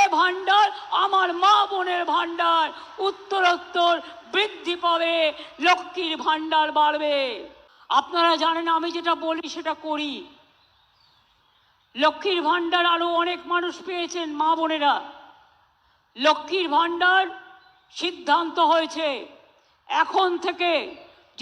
এ ভান্ডার আমার মা বোনের ভান্ডার উত্তরোত্তর বৃদ্ধি পাবে, লক্ষ্মীর ভান্ডার বাড়বে। আপনারা জানেন আমি যেটা বলি, সেটা করি। লক্ষ্মীর ভান্ডার আরও অনেক মানুষ পেয়েছেন মা বোনেরা। লক্ষ্মীর ভান্ডার সিদ্ধান্ত হয়েছে। এখন থেকে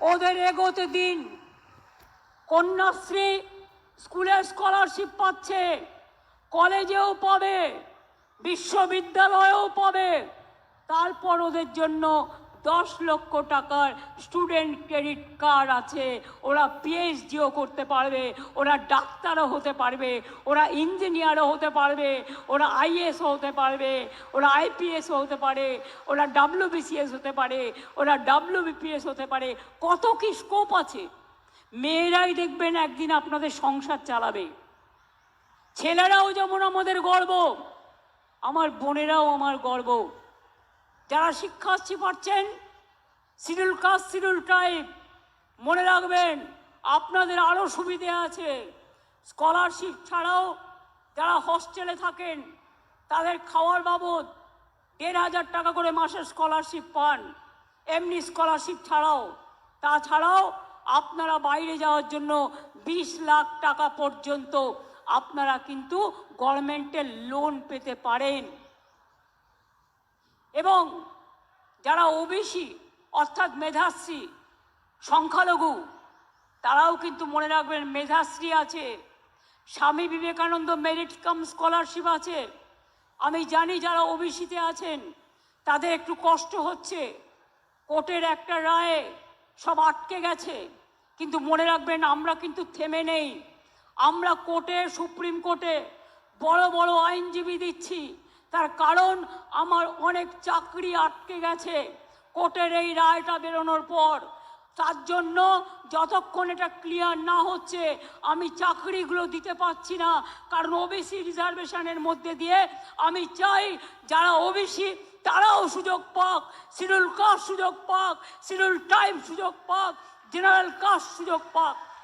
ওদের এগোতে দিন। কন্যাশ্রী স্কুলের স্কলারশিপ পাচ্ছে কলেজেও পাবে বিশ্ববিদ্যালয়েও পাবে তারপর ওদের জন্য দশ লক্ষ টাকার স্টুডেন্ট ক্রেডিট কার্ড আছে। ওরা পিএইচডিও করতে পারবে, ওরা ডাক্তারও হতে পারবে, ওরা ইঞ্জিনিয়ারও হতে পারবে, ওরা আইএসও হতে পারবে, ওরা আইপিএসও হতে পারে, ওরা ডাব্লিউবিসিএস হতে পারে, ওরা ডাব্লিউবিপিএস হতে পারে, কত কি স্কোপ আছে? মেয়েরাই দেখবেন একদিন আপনাদের সংসার চালাবে। ছেলেরাও যেমন আমাদের গর্ব, আমার বোনেরাও আমার গর্ব। যারা শিক্ষার্থী পাচ্ছেন শিডিউল কাস্ট শিডিউল টাইপ মনে রাখবেন, আপনাদের আরও সুবিধে আছে। স্কলারশিপ ছাড়াও যারা হস্টেলে থাকেন, তাদের খাওয়ার বাবদ দেড় হাজার টাকা করে মাসের স্কলারশিপ পান। এমনি স্কলারশিপ ছাড়াও। তাছাড়াও আপনারা বাইরে যাওয়ার জন্য বিশ লাখ টাকা পর্যন্ত আপনারা কিন্তু গভর্নমেন্টের লোন পেতে পারেন। এবং যারা ওবিসি, অর্থাৎ মেধাশ্রী, সংখ্যালঘু, তারাও কিন্তু মনে রাখবেন মেধাশ্রী আছে। Swami Vivekananda merit cum scholarship আছে। আমি জানি যারা ওবিসিতে আছেন, তাদের একটু কষ্ট হচ্ছে। কোর্টের একটা রায়ে সব আটকে গেছে। কিন্তু মনে রাখবেন আমরা কিন্তু থেমে নেই। আমরা কোর্টে, সুপ্রিম কোর্টে বড় বড় আইনজীবী দিচ্ছি। তার কারণ আমার অনেক চাকরি আটকে গেছে। কোর্টের এই রায়টা বেরোনোর পর। তার জন্য যতক্ষণ এটা ক্লিয়ার না হচ্ছে, আমি চাকরিগুলো দিতে পারছি না। কারণ ওবিসি রিজার্ভেশনের মধ্যে দিয়ে আমি চাই যারা ওবিসি তারাও সুযোগ পাক। শিডিউল কাস্ট সুযোগ পাক শিডিউল টাইম সুযোগ পাক জেনারেল কাস্ট সুযোগ পাক।